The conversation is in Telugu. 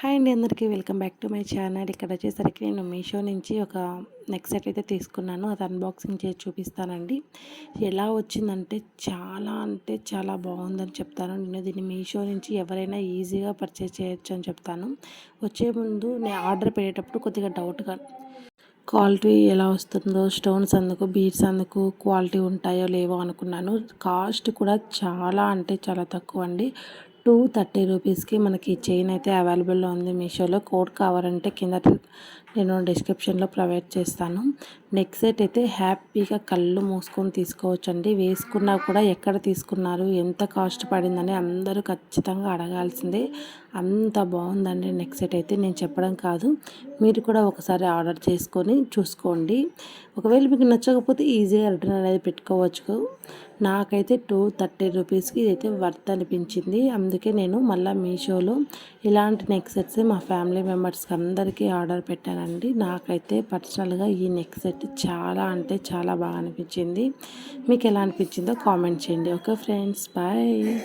హాయ్ అండి అందరికీ welcome back to my channel. ఇక్కడ వచ్చేసరికి నేను మీషో నుంచి ఒక నెక్ సెట్ అయితే తీసుకున్నాను. అది అన్బాక్సింగ్ చేసి చూపిస్తానండి. ఎలా వచ్చిందంటే చాలా అంటే చాలా బాగుందని చెప్తాను. నేను దీన్ని మీషో నుంచి ఎవరైనా ఈజీగా పర్చేస్ చేయొచ్చు అని చెప్తాను. వచ్చే ముందు నేను ఆర్డర్ పెట్టేటప్పుడు కొద్దిగా డౌట్గా క్వాలిటీ ఎలా వస్తుందో స్టోన్స్ అందుకు బీడ్స్ అందుకు క్వాలిటీ ఉంటాయో లేవో అనుకున్నాను. కాస్ట్ కూడా చాలా అంటే చాలా తక్కువ అండి టూ థర్టీ రూపీస్కి మనకి చైన్ అయితే అవైలబుల్లో ఉంది మీషోలో. కోడ్ కావాలంటే కింద నేను డిస్క్రిప్షన్లో ప్రొవైడ్ చేస్తాను. నెక్ సెట్ అయితే హ్యాపీగా కళ్ళు మూసుకొని తీసుకోవచ్చండి. వేసుకున్నా కూడా ఎక్కడ తీసుకున్నారు ఎంత కాస్ట్ పడిందని అందరూ ఖచ్చితంగా అడగాల్సిందే. అంత బాగుందండి నెక్ సెట్ అయితే నేను చెప్పడం కాదు. మీరు కూడా ఒకసారి ఆర్డర్ చేసుకొని చూసుకోండి. ఒకవేళ మీకు నచ్చకపోతే ఈజీగా రిటర్న్ అనేది పెట్టుకోవచ్చు. నాకైతే టూ థర్టీ రూపీస్కి ఇదైతే వర్త్ అనిపించింది. అందుకే నేను మళ్ళీ మీషోలో ఇలాంటి నెక్ సెట్స్ మా ఫ్యామిలీ మెంబర్స్కి అందరికీ ఆర్డర్ పెట్టానండి. నాకైతే పర్సనల్గా ఈ నెక్ సెట్ చాలా అంటే చాలా బాగా అనిపించింది. మీకు ఎలా అనిపించిందో కామెంట్ చేయండి. Okay friends bye.